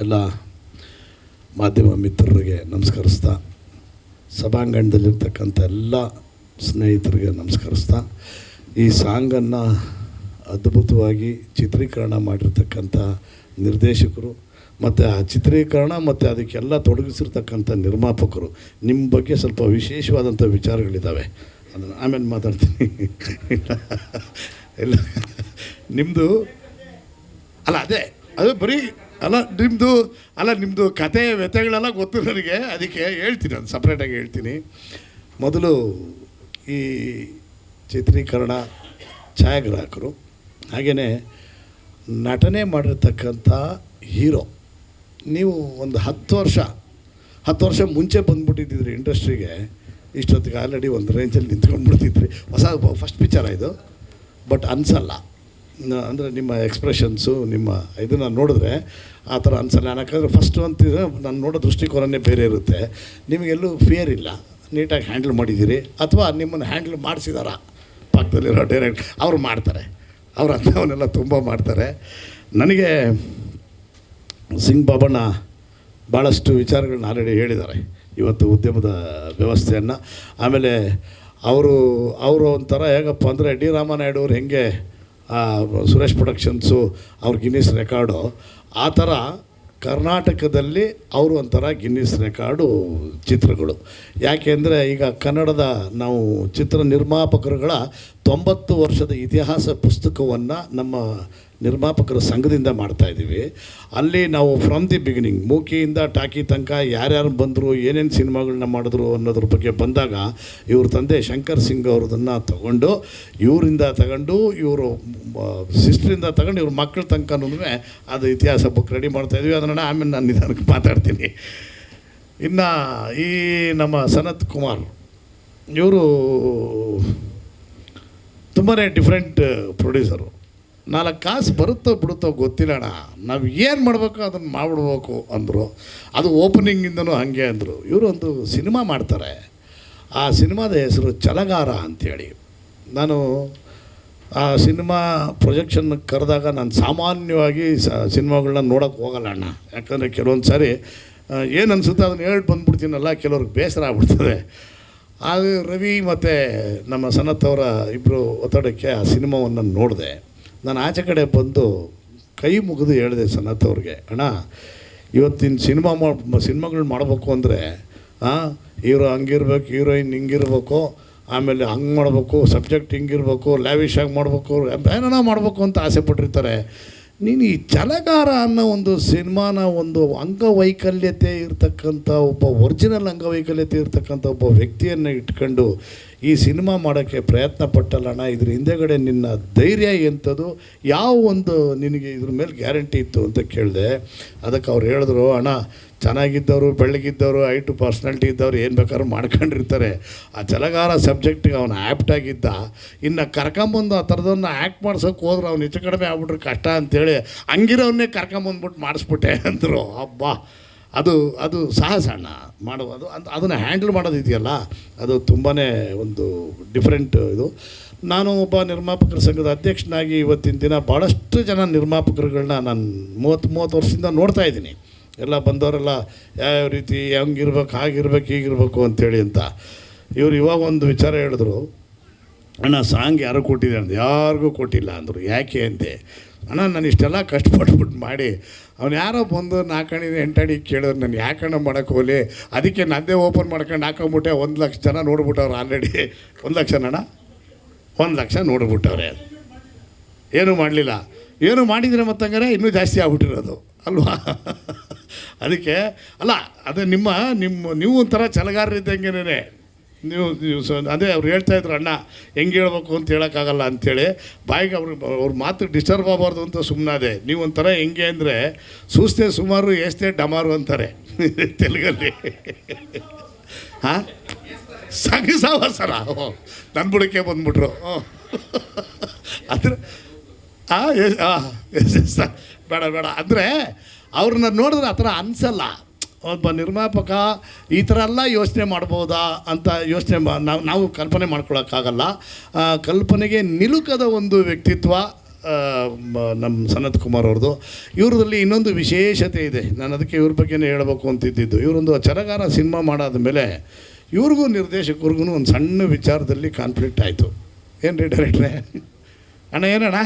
ಎಲ್ಲ ಮಾಧ್ಯಮ ಮಿತ್ರರಿಗೆ ನಮಸ್ಕರಿಸ್ತಾ, ಸಭಾಂಗಣದಲ್ಲಿರ್ತಕ್ಕಂಥ ಎಲ್ಲ ಸ್ನೇಹಿತರಿಗೆ ನಮಸ್ಕರಿಸ್ತಾ, ಈ ಸಾಂಗನ್ನು ಅದ್ಭುತವಾಗಿ ಚಿತ್ರೀಕರಣ ಮಾಡಿರ್ತಕ್ಕಂಥ ನಿರ್ದೇಶಕರು ಮತ್ತು ಆ ಚಿತ್ರೀಕರಣ ಮತ್ತು ಅದಕ್ಕೆಲ್ಲ ತೊಡಗಿಸಿರ್ತಕ್ಕಂಥ ನಿರ್ಮಾಪಕರು ನಿಮ್ಮ ಬಗ್ಗೆ ಸ್ವಲ್ಪ ವಿಶೇಷವಾದಂಥ ವಿಚಾರಗಳಿದ್ದಾವೆ ಅದನ್ನು ಆಮೇಲೆ ಮಾತಾಡ್ತೀನಿ. ಇಲ್ಲ. ನಿಮ್ಮದು ಅಲ್ಲ, ಅದೇ, ಅದು ಬರೀ ಅಲ್ಲ ನಿಮ್ಮದು ಅಲ್ಲ ನಿಮ್ಮದು ಕತೆ ವ್ಯಥೆಗಳೆಲ್ಲ ಗೊತ್ತು ನನಗೆ. ಅದಕ್ಕೆ ಹೇಳ್ತೀನಿ, ನಾನು ಸಪ್ರೇಟಾಗಿ ಹೇಳ್ತೀನಿ. ಮೊದಲು ಈ ಚಿತ್ರೀಕರಣ ಛಾಯಾಗ್ರಾಹಕರು ಹಾಗೆಯೇ ನಟನೆ ಮಾಡಿರ್ತಕ್ಕಂಥ ಹೀರೋ. ನೀವು ಒಂದು ಹತ್ತು ವರ್ಷ ಹತ್ತು ವರ್ಷ ಮುಂಚೆ ಬಂದುಬಿಟ್ಟಿದ್ದಿದ್ರಿ ಇಂಡಸ್ಟ್ರಿಗೆ, ಇಷ್ಟೊತ್ತಿಗೆ ಆಲ್ರೆಡಿ ಒಂದು ರೇಂಜಲ್ಲಿ ನಿಂತ್ಕೊಂಡು ಬಿಡ್ತಿದ್ರಿ ಹೊಸ ಫಸ್ಟ್ ಪಿಕ್ಚರ ಇದು. ಬಟ್ ಅನ್ಸಲ್ಲ. ಅಂದರೆ ನಿಮ್ಮ ಎಕ್ಸ್ಪ್ರೆಷನ್ಸು ನಿಮ್ಮ ಇದನ್ನು ನೋಡಿದ್ರೆ ಆ ಥರ ಅನ್ಸಲ್ಲ. ಯಾಕಂದರೆ ಫಸ್ಟ್ ಅಂತಿದ್ರೆ ನಾನು ನೋಡೋ ದೃಷ್ಟಿಕೋನನೇ ಬೇರೆ ಇರುತ್ತೆ. ನಿಮಗೆಲ್ಲೂ ಫಿಯರ್ ಇಲ್ಲ. ನೀಟಾಗಿ ಹ್ಯಾಂಡಲ್ ಮಾಡಿದ್ದೀರಿ. ಅಥವಾ ನಿಮ್ಮನ್ನು ಹ್ಯಾಂಡಲ್ ಮಾಡಿಸಿದಾರ ಪಕ್ಕದಲ್ಲಿರೋ ಡೈರೆಕ್ಟ್ ಅವ್ರು ಮಾಡ್ತಾರೆ. ಅವ್ರು ಅಂಥವನ್ನೆಲ್ಲ ತುಂಬ ಮಾಡ್ತಾರೆ. ನನಗೆ ಸಿಂಗ್ ಬಾಬಣ್ಣ ಭಾಳಷ್ಟು ವಿಚಾರಗಳನ್ನ ಆಲ್ರೆಡಿ ಹೇಳಿದ್ದಾರೆ ಇವತ್ತು ಉದ್ಯಮದ ವ್ಯವಸ್ಥೆಯನ್ನು. ಆಮೇಲೆ ಅವರು ಅವರು ಒಂಥರ ಹೇಗಪ್ಪ ಅಂದರೆ ಡಿ ರಾಮನಾಯ್ಡು ಅವ್ರು ಹೆಂಗೆ ಸುರೇಶ್ ಪ್ರೊಡಕ್ಷನ್ಸು ಅವ್ರ ಗಿನ್ನಿಸ್ ರೆಕಾರ್ಡು ಆ ಥರ ಕರ್ನಾಟಕದಲ್ಲಿ ಅವರು ಒಂಥರ ಗಿನ್ನಿಸ್ ರೆಕಾರ್ಡು ಚಿತ್ರಗಳು. ಯಾಕೆಂದರೆ ಈಗ ಕನ್ನಡದ ನಾವು ಚಿತ್ರ ನಿರ್ಮಾಪಕರುಗಳ ತೊಂಬತ್ತು ವರ್ಷದ ಇತಿಹಾಸ ಪುಸ್ತಕವನ್ನು ನಮ್ಮ ನಿರ್ಮಾಪಕರ ಸಂಘದಿಂದ ಮಾಡ್ತಾ ಇದ್ದೀವಿ. ಅಲ್ಲಿ ನಾವು ಫ್ರಮ್ ದಿ ಬಿಗಿನಿಂಗ್ ಮೂಕಿಯಿಂದ ಟಾಕಿ ತನಕ ಯಾರ್ಯಾರು ಬಂದರು, ಏನೇನು ಸಿನಿಮಾಗಳನ್ನ ಮಾಡಿದ್ರು ಅನ್ನೋದ್ರ ಬಗ್ಗೆ ಬಂದಾಗ ಇವ್ರ ತಂದೆ ಶಂಕರ್ ಸಿಂಗ್ ಅವ್ರದನ್ನು ತಗೊಂಡು, ಇವರಿಂದ ತಗೊಂಡು, ಇವರು ಸಿಸ್ಟ್ರಿಂದ ತಗೊಂಡು ಇವ್ರ ಮಕ್ಕಳ ತನಕನೂ ಅದು ಇತಿಹಾಸ ಬುಕ್ ರೆಡಿ ಮಾಡ್ತಾಯಿದ್ವಿ ಅದನ್ನು ಆಮೇಲೆ ನಾನು ನಿಧಾನಕ್ಕೆ ಮಾತಾಡ್ತೀನಿ. ಇನ್ನು ಈ ನಮ್ಮ ಸನತ್ ಕುಮಾರ್, ಇವರು ತುಂಬಾ ಡಿಫ್ರೆಂಟ್ ಪ್ರೊಡ್ಯೂಸರು ನಾಲ್ಕು ಕಾಸು ಬರುತ್ತೋ ಬಿಡುತ್ತೋ ಗೊತ್ತಿಲ್ಲ ಅಣ್ಣ. ನಾವು ಏನು ಮಾಡಬೇಕು ಅದನ್ನು ಮಾಡಿಬಿಡ್ಬೇಕು ಅಂದರು. ಅದು ಓಪನಿಂಗಿಂದನೂ ಹಾಗೆ ಅಂದರು. ಇವರು ಒಂದು ಸಿನಿಮಾ ಮಾಡ್ತಾರೆ. ಆ ಸಿನಿಮಾದ ಹೆಸರು ಚಲಗಾರ ಅಂಥೇಳಿ ನಾನು ಆ ಸಿನಿಮಾ ಪ್ರೊಜೆಕ್ಷನ್ ಕರೆದಾಗ ನಾನು ಸಾಮಾನ್ಯವಾಗಿ ಸಿನಿಮಾಗಳನ್ನ ನೋಡೋಕ್ಕೆ ಹೋಗಲ್ಲ ಅಣ್ಣ. ಯಾಕಂದರೆ ಕೆಲವೊಂದು ಸಾರಿ ಏನು ಅನಿಸುತ್ತೆ ಅದನ್ನು ಹೇಳಿ ಬಂದ್ಬಿಡ್ತೀನಲ್ಲ, ಕೆಲವ್ರಿಗೆ ಬೇಸರ ಆಗ್ಬಿಡ್ತದೆ. ಆದರೆ ರವಿ ಮತ್ತು ನಮ್ಮ ಸನತ್ ಅವರ ಇಬ್ಬರು ಒತ್ತಡಕ್ಕೆ ಆ ಸಿನಿಮಾವನ್ನು ನೋಡಿದೆ. ನಾನು ಆಚೆ ಕಡೆ ಬಂದು ಕೈ ಮುಗಿದು ಹೇಳಿದೆ ಅವ್ರಿಗೆ, ಅಣ್ಣ, ಇವತ್ತಿನ ಸಿನಿಮಾ ಮಾಡಿ ಸಿನಿಮಾಗಳು ಮಾಡಬೇಕು ಅಂದರೆ ಹೀರೋ ಹಂಗಿರ್ಬೇಕು, ಹೀರೋಯಿನ್ ಹಿಂಗಿರ್ಬೇಕು, ಆಮೇಲೆ ಹಂಗೆ ಮಾಡಬೇಕು, ಸಬ್ಜೆಕ್ಟ್ ಹಿಂಗಿರ್ಬೇಕು ಲ್ಯಾವಿಶ್ ಆಗಿ ಮಾಡಬೇಕು ಏನೇನೋ ಮಾಡಬೇಕು ಅಂತ ಆಸೆ ಪಟ್ಟಿರ್ತಾರೆ. ನೀನು ಈ ಛಲಗಾರ ಅನ್ನೋ ಒಂದು ಸಿನಿಮಾನ ಒಂದು ಅಂಗವೈಕಲ್ಯತೆ ಇರ್ತಕ್ಕಂಥ ಒಬ್ಬ ಒರಿಜಿನಲ್ ಅಂಗವೈಕಲ್ಯತೆ ಇರ್ತಕ್ಕಂಥ ಒಬ್ಬ ವ್ಯಕ್ತಿಯನ್ನು ಇಟ್ಕೊಂಡು ಈ ಸಿನಿಮಾ ಮಾಡೋಕ್ಕೆ ಪ್ರಯತ್ನ ಪಟ್ಟಲ್ಲಣ್ಣ ಇದ್ರ ಹಿಂದೆಗಡೆ ನಿನ್ನ ಧೈರ್ಯ ಎಂಥದ್ದು? ಯಾವ ಒಂದು ನಿನಗೆ ಇದ್ರ ಮೇಲೆ ಗ್ಯಾರಂಟಿ ಇತ್ತು ಅಂತ ಕೇಳಿದೆ. ಅದಕ್ಕೆ ಅವ್ರು ಹೇಳಿದ್ರು, ಅಣ್ಣ ಚೆನ್ನಾಗಿದ್ದವರು, ಬೆಳ್ಳಗಿದ್ದವರು ಐಟು ಪರ್ಸ್ನಾಲ್ಟಿ ಇದ್ದವ್ರು ಏನು ಬೇಕಾದ್ರೂ ಮಾಡ್ಕೊಂಡಿರ್ತಾರೆ. ಆ ಚಲಗಾರ ಸಬ್ಜೆಕ್ಟಿಗೆ ಅವನು ಆ್ಯಪ್ಟಾಗಿದ್ದ ಇನ್ನು ಕರ್ಕೊಂಬಂದು ಆ ಥರದನ್ನ ಆ್ಯಕ್ಟ್ ಮಾಡ್ಸೋಕೆ ಹೋದ್ರೆ ಅವ್ನು ಹೆಚ್ಚು ಕಡಿಮೆ ಆಗ್ಬಿಟ್ರೆ ಕಷ್ಟ ಅಂತೇಳಿ ಹಂಗಿರೋವನ್ನೇ ಕರ್ಕೊಂಬಂದ್ಬಿಟ್ಟು ಮಾಡಿಸ್ಬಿಟ್ಟೆ ಅಂದರು. ಅಬ್ಬಾ! ಅದು ಅದು ಸಾಹಸ ಅಣ್ಣ ಮಾಡೋದು ಅಂತ ಅದನ್ನು ಹ್ಯಾಂಡಲ್ ಮಾಡೋದಿದೆಯಲ್ಲ ಅದು ತುಂಬಾ ಒಂದು ಡಿಫ್ರೆಂಟ್ ಇದು. ನಾನು ಒಬ್ಬ ನಿರ್ಮಾಪಕರ ಸಂಘದ ಅಧ್ಯಕ್ಷನಾಗಿ ಇವತ್ತಿನ ದಿನ ಭಾಳಷ್ಟು ಜನ ನಿರ್ಮಾಪಕರುಗಳನ್ನ ನಾನು ಮೂವತ್ತು ಮೂವತ್ತು ವರ್ಷದಿಂದ ನೋಡ್ತಾ ಇದ್ದೀನಿ. ಎಲ್ಲ ಬಂದವರೆಲ್ಲ ಯಾವ ರೀತಿ, ಹೆಂಗಿರ್ಬೇಕು, ಹಾಗಿರ್ಬೇಕು, ಹೀಗಿರ್ಬೇಕು ಅಂತೇಳಿ ಅಂತ ಇವರು ಇವಾಗ ಒಂದು ವಿಚಾರ ಹೇಳಿದ್ರು. ಅಣ್ಣ, ಸಾಂಗ್ ಯಾರು ಕೊಟ್ಟಿದೆ ಅಂತ ಯಾರಿಗೂ ಕೊಟ್ಟಿಲ್ಲ ಅಂದರು. ಯಾಕೆ ಅಂತೆ ಅಣ್ಣ, ನಾನು ಇಷ್ಟೆಲ್ಲ ಕಷ್ಟಪಟ್ಬಿಟ್ಟು ಮಾಡಿ, ಅವ್ನು ಯಾರೋ ಬಂದು ನಾಲ್ಕಣಿ ಎಂಟಾಣಿ ಕೇಳಿದ್ರು. ನಾನು ಯಾಕಣ್ಣ ಮಾಡೋಕ್ಕೆ ಹೋಗಲಿ? ಅದಕ್ಕೆ ನಂದೇ ಓಪನ್ ಮಾಡ್ಕೊಂಡು ಹಾಕೊಂಬಿಟ್ಟೆ ಒಂದು ಲಕ್ಷ ಜನ ನೋಡ್ಬಿಟ್ಟವ್ರು ಆಲ್ರೆಡಿ ಒಂದು ಲಕ್ಷ ಅಣ್ಣ? ಒಂದು ಲಕ್ಷ ನೋಡ್ಬಿಟ್ಟವ್ರೆ. ಏನೂ ಮಾಡಲಿಲ್ಲ. ಏನು ಮಾಡಿದರೆ ಮತ್ತಂಗಾರೆ ಇನ್ನೂ ಜಾಸ್ತಿ ಆಗ್ಬಿಟ್ಟಿರೋದು. ಅಲ್ವಾ? ಅದಕ್ಕೆ, ಅಲ್ಲ, ಅದೇ ನಿಮ್ಮ ನಿಮ್ಮ, ನೀವು ಒಂಥರ ಛಲಗಾರರಿದ್ದಂಗೆನೇ ನೀವು ನೀವು ಸ, ಅದೇ ಅವ್ರು ಹೇಳ್ತಾ ಇದ್ರು, ಅಣ್ಣ, ಹೆಂಗೆ ಹೇಳ್ಬೇಕು ಅಂತ ಹೇಳೋಕ್ಕಾಗಲ್ಲ ಅಂಥೇಳಿ. ಬಾಯಿಗೆ ಅವ್ರು, ಅವ್ರ ಮಾತು ಡಿಸ್ಟರ್ಬ್ ಆಗಬಾರ್ದು ಅಂತ ಸುಮ್ಮನಾದೆ ನೀವು ಒಂಥರ ಹೆಂಗೆ ಅಂದರೆ, ಸೂಸ್ತೆ ಸುಮಾರು ಎಷ್ಟೇ ಡಮಾರು ಅಂತಾರೆ. ತೆಲುಗಲ್ಲಿ. ಹಾಂ? ಸಂಘ ಸರ ನನ್ನ ಬುಡಕ್ಕೆ ಬಂದ್ಬಿಟ್ರು. ಅದ್ರ ಹಾಂ ಆ ಎಸ್. ಬೇಡ ಬೇಡ. ಅಂದರೆ ಅವ್ರನ್ನ ನೋಡಿದ್ರೆ ಆ ಥರ ಅನಿಸಲ್ಲ. ಒಬ್ಬ ನಿರ್ಮಾಪಕ ಈ ಥರ ಎಲ್ಲ ಯೋಚನೆ ಮಾಡ್ಬೋದಾ ಅಂತ ಯೋಚನೆ ಮಾ, ನಾವು ನಾವು ಕಲ್ಪನೆ ಮಾಡ್ಕೊಳಕ್ಕಾಗಲ್ಲ. ಕಲ್ಪನೆಗೆ ನಿಲುಕದ ಒಂದು ವ್ಯಕ್ತಿತ್ವ ನಮ್ಮ ಸನತ್ ಕುಮಾರ್ ಅವ್ರದ್ದು ಇವ್ರದಲ್ಲಿ ಇನ್ನೊಂದು ವಿಶೇಷತೆ ಇದೆ. ನಾನು ಅದಕ್ಕೆ ಇವ್ರ ಬಗ್ಗೆನೇ ಹೇಳಬೇಕು ಅಂತಿದ್ದಿದ್ದು. ಇವರೊಂದು ಚರಗಾರ ಸಿನಿಮಾ ಮಾಡಾದ ಮೇಲೆ ಇವ್ರಿಗೂ ನಿರ್ದೇಶಕರಿಗೂ ಒಂದು ಸಣ್ಣ ವಿಚಾರದಲ್ಲಿ ಕಾನ್ಫ್ಲಿಕ್ಟ್ ಆಯಿತು. ಏನು ರೀ? ಡೈರೆಕ್ಟ್ರೆ ಅಣ್ಣ, ಏನಣ್ಣ?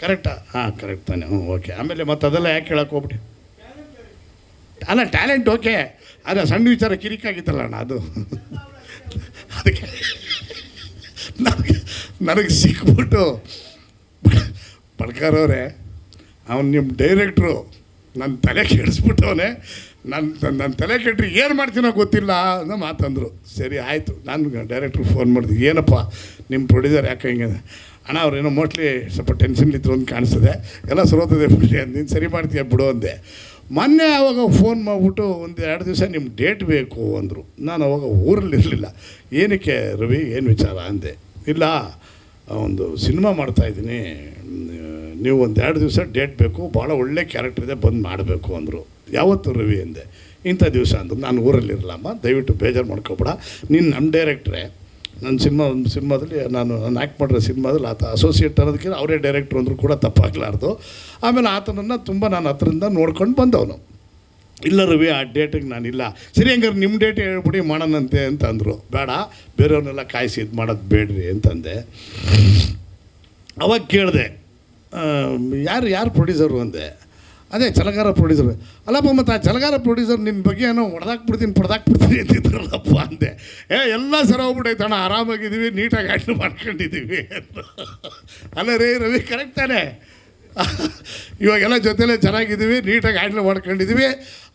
ಕರೆಕ್ಟಾ? ಹಾಂ, ಕರೆಕ್ಟ್ ತಾನೆ. ಹ್ಞೂ ಓಕೆ. ಆಮೇಲೆ ಮತ್ತೆ ಅದೆಲ್ಲ ಯಾಕೆ ಹೇಳಕ್ಕೆ ಹೋಗ್ಬಿಟ್ಟು? ಅಲ್ಲ, ಟ್ಯಾಲೆಂಟ್ ಓಕೆ. ಆದರೆ ಸಣ್ಣ ವಿಚಾರ ಕಿರಿಕಾಗಿತ್ತಲ್ಲ ಅಣ್ಣ, ಅದು. ಅದಕ್ಕೆ ನನಗೆ ನನಗೆ ಸಿಕ್ಬಿಟ್ಟು ಅವರೇ, ಅವನು ನಿಮ್ಮ ಡೈರೆಕ್ಟ್ರು ನನ್ನ ತಲೆ ಕೆಡಿಸ್ಬಿಟ್ಟವನೇ. ನನ್ನ ನನ್ನ ತಲೆ ಕೆಟ್ಟರೆ ಏನು ಮಾಡ್ತೀನೋ ಗೊತ್ತಿಲ್ಲ ಅನ್ನೋ ಮಾತಂದರು. ಸರಿ, ಆಯಿತು. ನಾನು ಡೈರೆಕ್ಟ್ರಿಗೆ ಫೋನ್ ಮಾಡಿದೆ, ಏನಪ್ಪ ನಿಮ್ಮ ಪ್ರೊಡ್ಯೂಸರ್ ಯಾಕೆ ಹಿಂಗೆ? ಅಣ್ಣ ಅವ್ರೇನೋ ಮೋಸ್ಟ್ಲಿ ಸ್ವಲ್ಪ ಟೆನ್ಷನ್ಲಿದ್ರು ಅಂತ ಕಾಣಿಸ್ತದೆ. ಎಲ್ಲ ಸರೋತದೆ ಬಿಡಿ, ನೀನು ಸರಿ ಮಾಡ್ತೀಯ ಬಿಡು ಅಂದೆ. ಮೊನ್ನೆ ಅವಾಗ ಫೋನ್ ಮಾಡಿಬಿಟ್ಟು ಒಂದು ಎರಡು ದಿವಸ ನಿಮ್ಮ ಡೇಟ್ ಬೇಕು ಅಂದರು. ನಾನು ಅವಾಗ ಊರಲ್ಲಿ ಇರಲಿಲ್ಲ. ಏನಕ್ಕೆ ರವಿ, ಏನು ವಿಚಾರ ಅಂದೆ. ಇಲ್ಲ, ಒಂದು ಸಿನಿಮಾ ಮಾಡ್ತಾಯಿದ್ದೀನಿ ನೀವು ಒಂದು ಎರಡು ದಿವಸ ಡೇಟ್ ಬೇಕು ಭಾಳ ಒಳ್ಳೆ ಕ್ಯಾರೆಕ್ಟರ್ ಇದೆ, ಬಂದು ಮಾಡಬೇಕು ಅಂದರು. ಯಾವತ್ತು ರವಿ ಅಂದೆ. ಇಂಥ ದಿವಸ ಅಂದರು. ನಾನು ಊರಲ್ಲಿರಲಮ್ಮ ದಯವಿಟ್ಟು ಬೇಜಾರು ಮಾಡ್ಕೊಬೇಡ. ನೀನು ನಮ್ಮ ಡೈರೆಕ್ಟ್ರೆ ನನ್ನ ಸಿನಿಮಾ ಒಂದು ಸಿನಿಮಾದಲ್ಲಿ ನಾನು ನಾನು ಆ್ಯಕ್ಟ್ ಮಾಡಿರೋ ಸಿನಿಮಾದಲ್ಲಿ ಆತ ಅಸೋಸಿಯೇಟ್ ಅನ್ನೋದಕ್ಕಿಂತ ಅವರೇ ಡೈರೆಕ್ಟ್ರು ಅಂದರೂ ಕೂಡ ತಪ್ಪಾಗಲಾರ್ದು. ಆಮೇಲೆ ಆತನನ್ನು ತುಂಬ ನಾನು ಹತ್ರದಿಂದ ನೋಡ್ಕೊಂಡು ಬಂದವನು. ಇಲ್ಲ ರವಿ, ಆ ಡೇಟಿಗೆ ನಾನಿಲ್ಲ. ಸರಿ ಹಂಗಾರೆ ನಿಮ್ಮ ಡೇಟ್ ಹೇಳ್ಬಿಡಿ ಮಾಡೋಣಂತೆ ಅಂತ ಅಂದರು ಬೇಡ, ಬೇರೆಯವ್ರನ್ನೆಲ್ಲ ಕಾಯಿಸಿ ಇದು ಮಾಡೋದು ಬೇಡ್ರಿ ಅಂತಂದೆ. ಅವಾಗ ಕೇಳಿದೆ ಯಾರು ಯಾರು ಪ್ರೊಡ್ಯೂಸರು ಅಂದೆ? ಅದೇ ಚಲಗಾರ ಪ್ರೊಡ್ಯೂಸರ್ ಅಲ್ಲಪ್ಪ, ಮತ್ತು ಆ ಚಲಗಾರ ಪ್ರೊಡ್ಯೂಸರ್ ನಿಮ್ಮ ಬಗ್ಗೆ ಏನೋ ಹೊಡೆದಾಕ್ಬಿಡ್ತೀನಿ ಪಡ್ದಾಕ್ಬಿಡ್ತೀನಿ ಅಂತಿದ್ರಲ್ಲಪ್ಪ ಅಂದೆ. ಏ, ಎಲ್ಲ ಸರ ಹೋಗ್ಬಿಟ್ಟೈತೆ ಅಣ್ಣ, ಆರಾಮಾಗಿದ್ದೀವಿ, ನೀಟಾಗಿ ಹ್ಯಾಂಡ್ಲ್ ಮಾಡ್ಕೊಂಡಿದ್ದೀವಿ. ಅಲ್ಲ ರೇ, ರವಿ ಕರೆಕ್ಟ್ ತಾನೆ? ಇವಾಗೆಲ್ಲ ಜೊತೆಲೇ ಚೆನ್ನಾಗಿದ್ದೀವಿ, ನೀಟಾಗಿ ಹ್ಯಾಂಡ್ಲ್ ಮಾಡ್ಕೊಂಡಿದ್ದೀವಿ.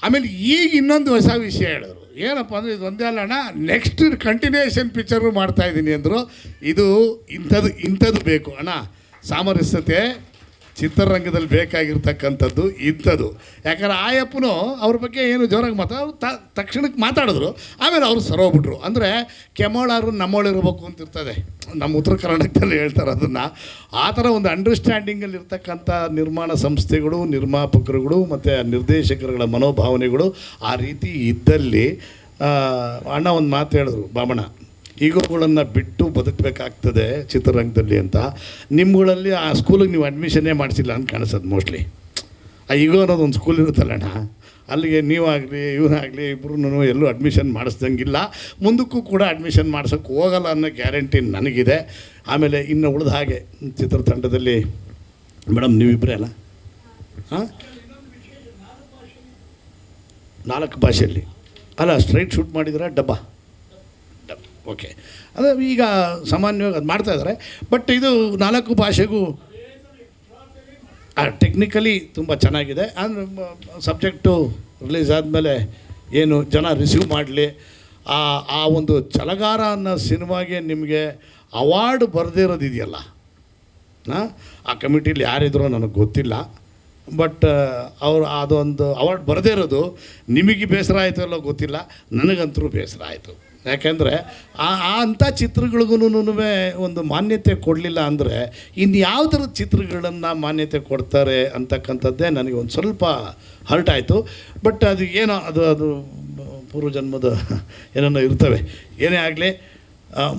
ಆಮೇಲೆ ಈಗ ಇನ್ನೊಂದು ಹೊಸ ವಿಷಯ ಹೇಳಿದ್ರು. ಏನಪ್ಪ ಅಂದರೆ, ಇದು ಒಂದೇ ಅಲ್ಲ ಅಣ್ಣ ನೆಕ್ಸ್ಟ್ ಕಂಟಿನ್ಯೂಷನ್ ಪಿಕ್ಚರು ಮಾಡ್ತಾಯಿದ್ದೀನಿ ಅಂದರು. ಇದು ಇಂಥದ್ದು ಇಂಥದ್ದು ಬೇಕು ಅಣ್ಣ. ಸಾಮರಸ್ಯತೆ ಚಿತ್ರರಂಗದಲ್ಲಿ ಬೇಕಾಗಿರ್ತಕ್ಕಂಥದ್ದು ಇಂಥದ್ದು. ಯಾಕಂದ್ರೆ ಆಯಪ್ಪನು ಅವ್ರ ಬಗ್ಗೆ ಏನು ಜೋರಾಗಿ ಮಾತಾ ತ, ತಕ್ಷಣಕ್ಕೆ ಮಾತಾಡಿದ್ರು, ಆಮೇಲೆ ಅವರು ಸರೋಗ್ಬಿಟ್ರು ಅಂದರೆ ಕೆಮೋಳಾರು ನಮ್ಮೋಳಿರ್ಬೇಕು ಅಂತ ಇರ್ತದೆ ನಮ್ಮ ಉತ್ತರ ಕರ್ನಾಟಕದಲ್ಲಿ ಹೇಳ್ತಾರೆ ಅದನ್ನು. ಆ ಥರ ಒಂದು ಅಂಡರ್ಸ್ಟ್ಯಾಂಡಿಂಗಲ್ಲಿ ಇರ್ತಕ್ಕಂಥ ನಿರ್ಮಾಣ ಸಂಸ್ಥೆಗಳು, ನಿರ್ಮಾಪಕರುಗಳು, ಮತ್ತು ನಿರ್ದೇಶಕರುಗಳ ಮನೋಭಾವನೆಗಳು ಆ ರೀತಿ ಇದ್ದಲ್ಲಿ ಅಣ್ಣ ಒಂದು ಮಾತು ಹೇಳಿದ್ರು, ಬಾಮಣ್ಣ. ಈಗೋಗಳನ್ನು ಬಿಟ್ಟು ಬದುಕಬೇಕಾಗ್ತದೆ ಚಿತ್ರರಂಗದಲ್ಲಿ ಅಂತ. ನಿಮ್ಮಗಳಲ್ಲಿ ಆ ಸ್ಕೂಲಿಗೆ ನೀವು ಅಡ್ಮಿಷನ್ನೇ ಮಾಡಿಸಿಲ್ಲ ಅಂತ ಕಾಣಿಸೋದು ಮೋಸ್ಟ್ಲಿ ಆ ಈಗೋ ಅನ್ನೋದು ಒಂದು ಸ್ಕೂಲ್ ಇರುತ್ತಲ್ಲಣ್ಣ ಅಲ್ಲಿಗೆ ನೀವಾಗಲಿ ಇವನಾಗಲಿ ಇಬ್ಬರೂ ಎಲ್ಲೂ ಅಡ್ಮಿಷನ್ ಮಾಡಿಸ್ದಂಗಿಲ್ಲ. ಮುಂದಕ್ಕೂ ಕೂಡ ಅಡ್ಮಿಷನ್ ಮಾಡ್ಸೋಕ್ಕೆ ಹೋಗಲ್ಲ ಅನ್ನೋ ಗ್ಯಾರಂಟಿ ನನಗಿದೆ. ಆಮೇಲೆ ಇನ್ನು ಉಳಿದ ಹಾಗೆ ಚಿತ್ರತಂಡದಲ್ಲಿ, ಮೇಡಮ್ ನೀವಿಬ್ಬರೇ ಅಲ್ಲ? ಹಾಂ? ನಾಲ್ಕು ಭಾಷೆಯಲ್ಲಿ. ಅಲ್ಲ ಸ್ಟ್ರೈಟ್ ಶೂಟ್ ಮಾಡಿದ್ರೆ? ಡಬ್ಬ? Dub okay. ಅದು ಈಗ ಸಾಮಾನ್ಯವಾಗಿ ಅದು ಮಾಡ್ತಾ ಇದ್ದಾರೆ ಬಟ್ ಇದು ನಾಲ್ಕು ಭಾಷೆಗೂ ಟೆಕ್ನಿಕಲಿ ತುಂಬ ಚೆನ್ನಾಗಿದೆ. ಅಂದರೆ ಸಬ್ಜೆಕ್ಟು ರಿಲೀಸ್ ಆದಮೇಲೆ ಏನು ಜನ ರಿಸೀವ್ ಮಾಡಲಿ. ಆ ಆ ಒಂದು ಚಲಗಾರ ಅನ್ನೋ ಸಿನಿಮಾಗೆ ನಿಮಗೆ ಅವಾರ್ಡ್ ಬರೆದಿರೋದು ಇದೆಯಲ್ಲ? ಹಾಂ? ಆ ಕಮಿಟಿಲಿ ಯಾರಿದ್ರೋ ನನಗೆ ಗೊತ್ತಿಲ್ಲ. ಬಟ್ ಅವ್ರು, ಅದೊಂದು ಅವಾರ್ಡ್ ಬರದೇ ಇರೋದು ನಿಮಗೆ ಬೇಸರ ಆಯಿತು ಅಲ್ಲೋ ಗೊತ್ತಿಲ್ಲ. ನನಗಂತರೂ ಬೇಸರ ಆಯಿತು. ಯಾಕೆಂದರೆ ಆ ಆ ಅಂಥ ಚಿತ್ರಗಳಿಗೂ ಒಂದು ಮಾನ್ಯತೆ ಕೊಡಲಿಲ್ಲ ಅಂದರೆ ಇನ್ನು ಯಾವ ಥರದ ಚಿತ್ರಗಳನ್ನು ಮಾನ್ಯತೆ ಕೊಡ್ತಾರೆ ಅಂತಕ್ಕಂಥದ್ದೇ ನನಗೆ ಒಂದು ಸ್ವಲ್ಪ ಹರ್ಟ್ ಆಯಿತು. ಬಟ್ ಅದು ಏನೋ ಅದು ಅದು ಪೂರ್ವಜನ್ಮದ ಏನೇನೋ ಇರ್ತವೆ. ಏನೇ ಆಗಲಿ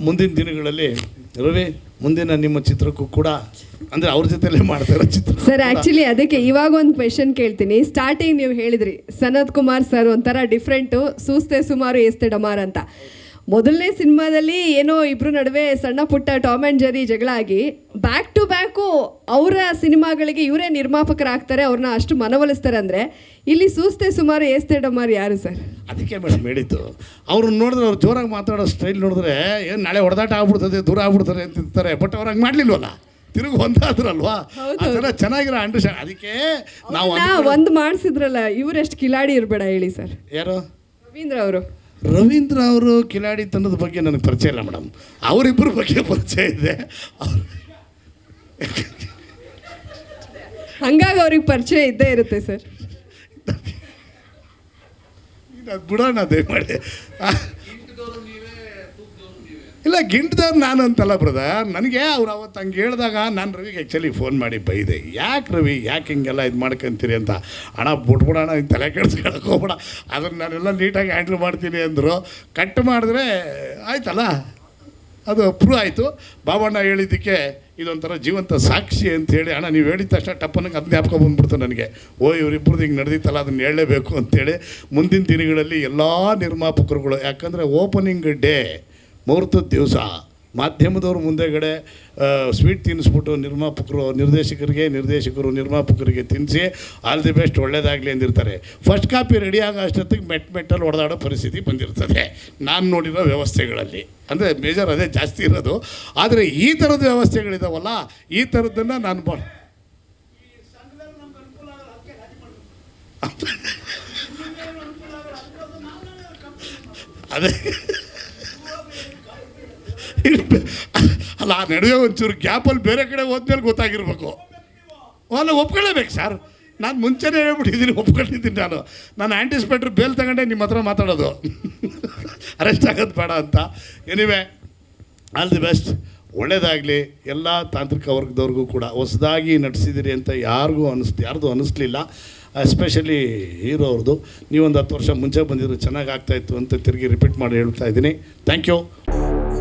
ಮುಂದಿನ ದಿನಗಳಲ್ಲಿ ರವಿ ಮುಂದಿನ ನಿಮ್ಮ ಚಿತ್ರಕ್ಕೂ ಕೂಡ ಅಂದರೆ ಅವ್ರ ಜೊತೆಲೇ ಮಾಡ್ತಾರೆ ಚಿತ್ರ ಸರ್ ಆಕ್ಚುಲಿ ಅದಕ್ಕೆ ಇವಾಗ ಒಂದು ಕ್ವೆಶನ್ ಕೇಳ್ತೀನಿ. ಸ್ಟಾರ್ಟಿಂಗ್ ನೀವು ಹೇಳಿದ್ರಿ ಸನತ್ ಕುಮಾರ್ ಸರ್ ಒಂಥರ ಡಿಫ್ರೆಂಟು ಸೂಸ್ತೆ ಸುಮಾರು ಏಸ್ತೆ ಡಮಾರ್ ಅಂತ. ಮೊದಲನೇ ಸಿನಿಮಾದಲ್ಲಿ ಏನೋ ಇಬ್ರು ನಡುವೆ ಸಣ್ಣ ಪುಟ್ಟ ಟಾಮ್ ಆ್ಯಂಡ್ ಜೆರಿ ಜಗಳ ಆಗಿ ಬ್ಯಾಕ್ ಟು ಬ್ಯಾಕು ಅವರ ಸಿನಿಮಾಗಳಿಗೆ ಇವರೇ ನಿರ್ಮಾಪಕರಾಗ್ತಾರೆ ಅವ್ರನ್ನ ಅಷ್ಟು ಮನವೊಲಿಸ್ತಾರೆ ಅಂದರೆ ಇಲ್ಲಿ ಸೂಸ್ತೆ ಸುಮಾರು ಏಸ್ತೆ ಡಮಾರ್ ಯಾರು ಸರ್? ಅದಕ್ಕೆ ಮೇಡಮ್ ಹೇಳಿದ್ದು ಅವ್ರನ್ನ ನೋಡಿದ್ರೆ ಅವ್ರು ಜೋರಾಗಿ ಮಾತಾಡೋ ಸ್ಟೈಲ್ ನೋಡಿದ್ರೆ ಏನು ನಾಳೆ ಹೊಡೆದಾಟ ಆಗ್ಬಿಡ್ತದೆ ದೂರ ಆಗ್ಬಿಡ್ತಾರೆ ಅಂತ ಇರ್ತಾರೆ ಬಟ್ ಅವ್ರು ಹಂಗೆ ಮಾಡಲಿಲ್ವಲ್ಲ? ತಿರುಗಿ ಒಂದಾದ್ರಲ್ವಾ? ಅದನ್ನ ಚೆನ್ನಾಗಿರೋ ಅಂಡರ್ಸ್ಟ್ಯಾಂಡ್. ಅದಕ್ಕೆ ನಾವು ಒಂದು ಮಾಡಿಸಿದ್ರಲ್ಲ ಇವರೆಷ್ಟು ಕಿಲಾಡಿ ಇರಬೇಡ ಹೇಳಿ ಸರ್. ಯಾರು? ರವೀಂದ್ರ ಅವರು. ರವೀಂದ್ರ ಅವರು ಕಿಲಾಡಿ ತನ್ನದ ಬಗ್ಗೆ ನನಗೆ ಪರಿಚಯ ಇಲ್ಲ ಮೇಡಮ್. ಅವರಿಬ್ಬರ ಬಗ್ಗೆ ಪರಿಚಯ ಇದೆ. ಅವ್ರು ಹಂಗಾಗಿ ಅವ್ರಿಗೆ ಪರಿಚಯ ಇದ್ದೇ ಇರುತ್ತೆ ಸರ್. ಅದು ಬಿಡೋಣ ಅದೇ ಆ, ಇಲ್ಲ, ಗಿಂಟ್ದವ್ರು ನಾನು ಅಂತಲ್ಲ ಬ್ರದರ್ ನನಗೆ ಅವ್ರು ಅವತ್ತು ಹಂಗೆ ಹೇಳಿದಾಗ ನಾನು ರವಿಗೆ ಆ್ಯಕ್ಚುಲಿ ಫೋನ್ ಮಾಡಿ ಬೈದೆ. ಯಾಕೆ ರವಿ, ಯಾಕೆ ಹಿಂಗೆಲ್ಲ ಇದು ಮಾಡ್ಕೊಂತೀರಿ ಅಂತ? ಹಣ ಬಿಟ್ಬಿಡೋಣ ಹಿಂಗೆ ತಲೆ ಕೆಡ್ಸ್ಕೊಳಕ್ಕೆ ಹೋಗ್ಬೇಡ. ಅದನ್ನು ನಾನೆಲ್ಲ ನೀಟಾಗಿ ಹ್ಯಾಂಡ್ಲ್ ಮಾಡ್ತೀನಿ ಅಂದರು. ಕಟ್ ಮಾಡಿದ್ರೆ ಆಯ್ತಲ್ಲ? ಅದು ಪ್ರೂವ್ ಆಯಿತು. ಬಾಬಣ್ಣ ಹೇಳಿದ್ದಕ್ಕೆ ಇದೊಂಥರ ಜೀವಂತ ಸಾಕ್ಷಿ ಅಂತ ಹೇಳಿ, ಅಣ್ಣ, ನೀವು ಹೇಳಿದ ತಕ್ಷಣ ಟಪ್ಪನಿಗೆ ಅದನ್ನ ಜ್ಞಾಪಕ ಬಂದ್ಬಿಡ್ತು ನನಗೆ. ಓ ಇವರಿಬ್ಬರದ್ದು ಹಿಂಗೆ ನಡೆದಿತ್ತಲ್ಲ ಅದನ್ನ ಹೇಳಲೇಬೇಕು ಅಂತೇಳಿ ಮುಂದಿನ ದಿನಗಳಲ್ಲಿ ಎಲ್ಲ ನಿರ್ಮಾಪಕರುಗಳು, ಯಾಕಂದರೆ ಓಪನಿಂಗ್ ಡೇ ಮುಹೂರ್ತದ ದಿವಸ. ಮಾಧ್ಯಮದವ್ರ ಮುಂದೆಗಡೆ ಸ್ವೀಟ್ ತಿನ್ನಿಸ್ಬಿಟ್ಟು ನಿರ್ಮಾಪಕರು, ನಿರ್ದೇಶಕರಿಗೆ, ನಿರ್ದೇಶಕರು, ನಿರ್ಮಾಪಕರಿಗೆ ತಿನ್ನಿಸಿ ಆಲ್ ದಿ ಬೆಸ್ಟ್ ಒಳ್ಳೇದಾಗಲಿ ಅಂದಿರ್ತಾರೆ. ಫಸ್ಟ್ ಕಾಪಿ ರೆಡಿ ಆಗೋ ಅಷ್ಟೊತ್ತಿಗೆ ಮೆಟ್ ಮೆಟ್ಟಲ್ಲಿ ಹೊಡೆದಾಡೋ ಪರಿಸ್ಥಿತಿ ಬಂದಿರ್ತದೆ. ನಾನು ನೋಡಿರೋ ವ್ಯವಸ್ಥೆಗಳಲ್ಲಿ. ಅಂದರೆ ಮೇಜರ್ ಅದೇ ಜಾಸ್ತಿ ಇರೋದು. ಆದರೆ ಈ ಥರದ ವ್ಯವಸ್ಥೆಗಳಿದಾವಲ್ಲ, ಈ ಥರದ್ದನ್ನು ನಾನು ಬ ಅದೇ. ಅಲ್ಲ, ಆ ನಡುವೆ ಒಂಚೂರು ಗ್ಯಾಪಲ್ಲಿ ಬೇರೆ ಕಡೆ ಹೋದ್ಮೇಲೆ ಗೊತ್ತಾಗಿರ್ಬೇಕು. ಅಲ್ಲ, ಒಪ್ಕೊಳ್ಳೇಬೇಕು ಸರ್ ನಾನು ಮುಂಚೆನೇ ಹೇಳ್ಬಿಟ್ಟಿದ್ದೀನಿ, ಒಪ್ಕೊಂಡಿದ್ದೀನಿ ನಾನು. ನಾನು ಆ್ಯಂಟಿಸ್ಪೇಟ್ರ್ ಬೇಲ್ ತಗೊಂಡೆ, ನಿಮ್ಮ ಹತ್ರ ಮಾತಾಡೋದು. ಅರೆಸ್ಟ್ ಆಗೋದು ಬೇಡ ಅಂತ. ಎನಿವೆ ಆಲ್ ದಿ ಬೆಸ್ಟ್ ಒಳ್ಳೇದಾಗಲಿ, ಎಲ್ಲ ತಾಂತ್ರಿಕ ವರ್ಗದವ್ರಿಗೂ ಕೂಡ. ಹೊಸದಾಗಿ ನಡೆಸಿದಿರಿ ಅಂತ ಯಾರಿಗೂ ಅನಿಸ್ ಯಾರ್ದು ಅನ್ನಿಸ್ಲಿಲ್ಲ ಎಸ್ಪೆಷಲಿ ಹೀರೋ ಅವ್ರದ್ದು ನೀವೊಂದು ಹತ್ತು ವರ್ಷ ಮುಂಚೆ ಬಂದಿದ್ರು, ಚೆನ್ನಾಗಿ ಆಗ್ತಾಯಿತ್ತು ಅಂತ ತಿರುಗಿ ರಿಪೀಟ್ ಮಾಡಿ ಹೇಳ್ತಾ ಇದ್ದೀನಿ. Thank you